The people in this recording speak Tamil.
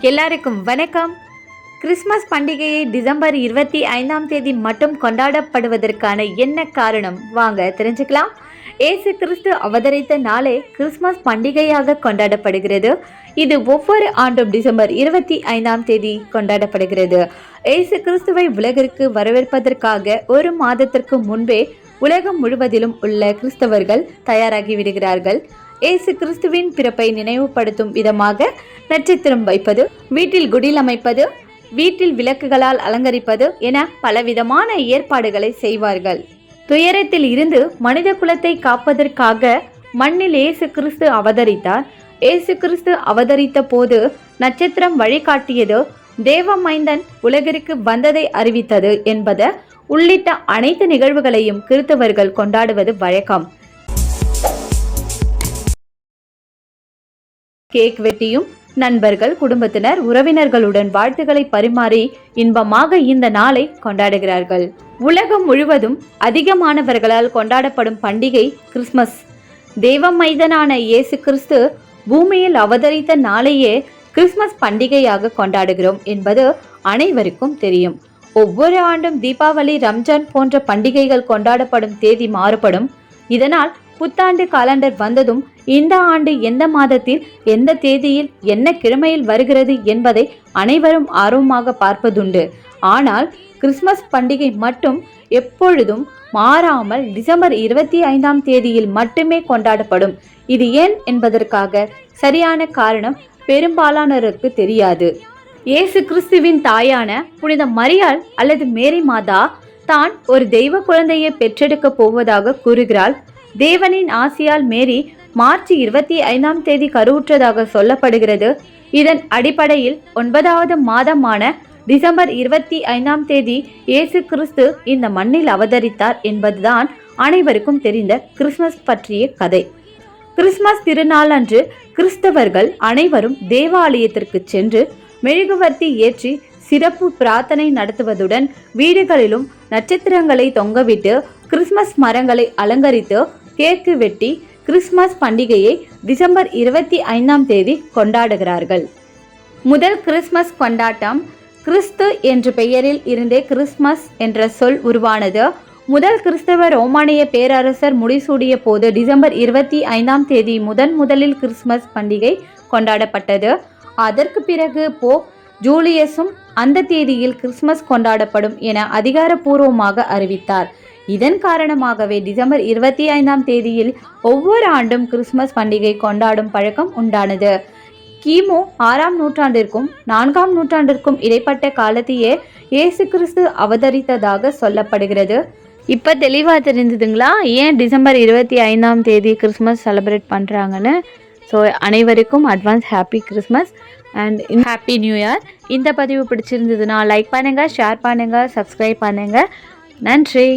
எல்லாருக்கும் வணக்கம். கிறிஸ்மஸ் பண்டிகையை டிசம்பர் இருபத்தி ஐந்தாம் தேதி மட்டும் கொண்டாடப்படுவதற்கான என்ன காரணம்? வாங்க தெரிஞ்சுக்கலாம். ஏசு கிறிஸ்து அவதரித்த நாளே கிறிஸ்மஸ் பண்டிகையாக கொண்டாடப்படுகிறது. இது ஒவ்வொரு ஆண்டும் டிசம்பர் இருபத்தி ஐந்தாம் தேதி கொண்டாடப்படுகிறது. ஏசு கிறிஸ்துவை உலகிற்கு வரவேற்பதற்காக ஒரு மாதத்திற்கு முன்பே உலகம் முழுவதிலும் உள்ள கிறிஸ்தவர்கள் தயாராகி விடுகிறார்கள். இயேசு கிறிஸ்துவின் பிறப்பை நினைவுபடுத்தும் விதமாக நட்சத்திரம் வைப்பது வீட்டில் குடில் அமைப்பது வீட்டில் விளக்குகளால் அலங்கரிப்பது என பலவிதமான ஏற்பாடுகளை செய்வார்கள். துயரத்தில் இருந்து மனித குலத்தை காப்பதற்காக மண்ணில் இயேசு கிறிஸ்து அவதரித்தார். இயேசு கிறிஸ்து அவதரித்த போது நட்சத்திரம் வழிகாட்டியது தேவமைந்தன் உலகிற்கு வந்ததை அறிவித்தது என்பது உள்ளிட்ட அனைத்து நிகழ்வுகளையும் கிறிஸ்தவர்கள் கொண்டாடுவது வழக்கம். கேக் வெட்டியும் நண்பர்கள் குடும்பத்தினர் உறவினர்களுடன் வாழ்த்துக்களை பரிமாறி இன்பமாக இந்த நாளை கொண்டாடுகிறார்கள். உலகம் முழுவதும் அதிகமானவர்களால் கொண்டாடப்படும் பண்டிகை கிறிஸ்மஸ் தேவமைதனான இயேசு கிறிஸ்து பூமியில் அவதரித்த நாளையே கிறிஸ்மஸ் பண்டிகையாக கொண்டாடுகிறோம் என்பது அனைவருக்கும் தெரியும். ஒவ்வொரு ஆண்டும் தீபாவளி ரம்ஜான் போன்ற பண்டிகைகள் கொண்டாடப்படும் தேதி மாறுபடும். இதனால் புத்தாண்டு காலண்டர் வந்ததும் இந்த ஆண்டு எந்த மாதத்தில் எந்த தேதியில் என்ன கிழமையில் வருகிறது என்பதை அனைவரும் ஆர்வமாக பார்ப்பதுண்டு. ஆனால் கிறிஸ்மஸ் பண்டிகை மட்டும் எப்பொழுதும் மாறாமல் டிசம்பர் இருபத்தி ஐந்தாம் தேதியில் மட்டுமே கொண்டாடப்படும். இது ஏன் என்பதற்காக சரியான காரணம் பெரும்பாலானோருக்கு தெரியாது. இயேசு கிறிஸ்துவின் தாயான புனித மரியாள் அல்லது மேரி மாதா தான் ஒரு தெய்வ குழந்தையை பெற்றெடுக்க போவதாக கூறுகிறாள். தேவனின் ஆசியால் மேரி மார்ச் இருபத்தி ஐந்தாம் தேதி கருவுற்றதாக சொல்லப்படுகிறது. இதன் அடிப்படையில் ஒன்பதாவது மாதமான டிசம்பர் இருபத்தி ஐந்தாம் தேதி இயேசு கிறிஸ்து இந்த மண்ணில் அவதரித்தார் என்பதுதான் அனைவருக்கும் தெரிந்த கிறிஸ்மஸ் பற்றிய கதை. கிறிஸ்மஸ் திருநாள் அன்று கிறிஸ்தவர்கள் அனைவரும் தேவாலயத்திற்கு சென்று மெழுகுவர்த்தி ஏற்றி சிறப்பு பிரார்த்தனை நடத்துவதுடன் வீடுகளிலும் நட்சத்திரங்களை தொங்கவிட்டு கிறிஸ்மஸ் மரங்களை அலங்கரித்து கேக்கு வெட்டி கிறிஸ்மஸ் பண்டிகையை டிசம்பர் இருபத்தி ஐந்தாம் தேதி கொண்டாடுகிறார்கள். முதல் கிறிஸ்மஸ் கொண்டாட்டம் கிறிஸ்து என்ற பெயரில் இருந்தே கிறிஸ்மஸ் என்ற சொல் உருவானது. முதல் கிறிஸ்தவ ரோமானிய பேரரசர் முடிசூடிய போது டிசம்பர் இருபத்தி ஐந்தாம் தேதி முதன் முதலில் கிறிஸ்மஸ் பண்டிகை கொண்டாடப்பட்டது. அதற்கு பிறகு போ ஜூலியஸும் அந்த தேதியில் கிறிஸ்மஸ் கொண்டாடப்படும் என அதிகாரப்பூர்வமாக அறிவித்தார். இதன் காரணமாகவே டிசம்பர் இருபத்தி ஐந்தாம் தேதியில் ஒவ்வொரு ஆண்டும் கிறிஸ்மஸ் பண்டிகை கொண்டாடும் பழக்கம் உண்டானது. கிமு ஆறாம் நூற்றாண்டிற்கும் நான்காம் நூற்றாண்டிற்கும் இடைப்பட்ட காலத்தையே இயேசு கிறிஸ்து அவதரித்ததாக சொல்லப்படுகிறது. இப்போ தெளிவாக தெரிஞ்சதுங்களா ஏன் டிசம்பர் இருபத்தி ஐந்தாம் தேதி கிறிஸ்மஸ் செலிப்ரேட் பண்ணுறாங்கன்னு ஸோ அனைவருக்கும் advance happy Christmas and happy new year இந்த பதிவு பிடிச்சிருந்ததுன்னா லைக் பண்ணுங்கள் ஷேர் பண்ணுங்கள் சப்ஸ்கிரைப் பண்ணுங்கள் நன்றி.